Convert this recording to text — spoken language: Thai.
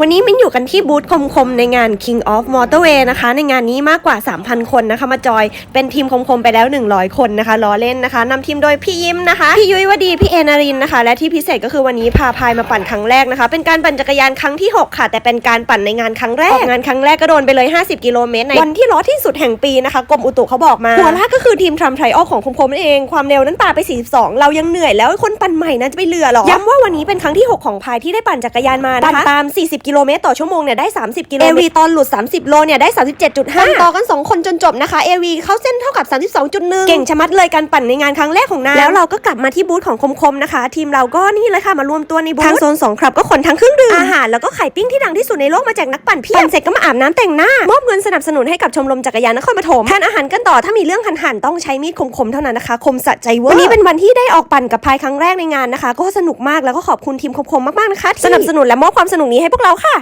วันนี้มินอยู่กันที่บูธคมๆ ในงาน King of Motorway นะคะ ในงานนี้มากกว่า 3,000 คนนะคะ มาจอยเป็นทีมคมๆ ไปแล้ว 100 คนนะคะล้อเล่นนะคะนำทีมโดยพี่ยิ้มนะคะ พี่ยุ้ยวดี พี่เอนารินนะคะ และที่พิเศษก็คือวันนี้พาพายมาปั่นครั้งแรกนะคะ เป็นการปั่นจักรยานครั้งที่ 6 ค่ะ แต่เป็นการปั่นในงานครั้งแรกงานครั้งแรกก็โดนไปเลย 50 กิโลเมตรในวันที่ร้อนที่สุดแห่งปีนะคะกรมอุตุเขาบอกมาหัวลากก็คือทีมทรัมไทรออของคมๆนั่นเองความเร็วนั้นปาไป 42 เรายังเหนื่อยแล้วคนปั่นใหม่นั้นจะไปเหลือหรอย้ำว่าวันนี้เป็นครั้งที่ 6 ของพายที่ได้ปั่นจักรยานมานะคะตาม 40กิโลเมตรต่อชั่วโมงเนี่ยได้ 30 กิโลเมตร AV ตอนหลุด 30 โลเนี่ยได้ 37.5ปั่นต่อกัน 2 คนจนจบนะคะ AV เข้าเส้นเท่ากับ 32.1 เก่งชะมัดเลยการปั่นในงานครั้งแรกของนางแล้วเราก็กลับมาที่บูธของคมๆนะคะ ทีมเราก็นี่เลยค่ะมารวมตัวในบูธทางโซน2ครับก็ขนทั้งเครื่องดื่มอาหารแล้วก็ไข่ปิ้งที่ดังที่สุดในโลกมาแจกนักปั่นเพียบปั่นเสร็จก็มาอาบน้ำแต่งหน้ามอบเงินสนับสนุนให้กับชมรมจักรยานนครปฐมทานอาหารกันต่อถ้ามีเรื่องหันๆต้องใช้มีดคมๆเท่านั้นนะคะคมสะใจเวอร์วันนี้เป็นวันที่ได้ออกปั่นกับพายครั้งแรกในงานนะคะ ก็สนุกมากแล้วก็ขอบคุณทีมคมๆมากๆนะคะที่สนับสนุนและมอบความสนุกนี้ให้พวกเราค่ะ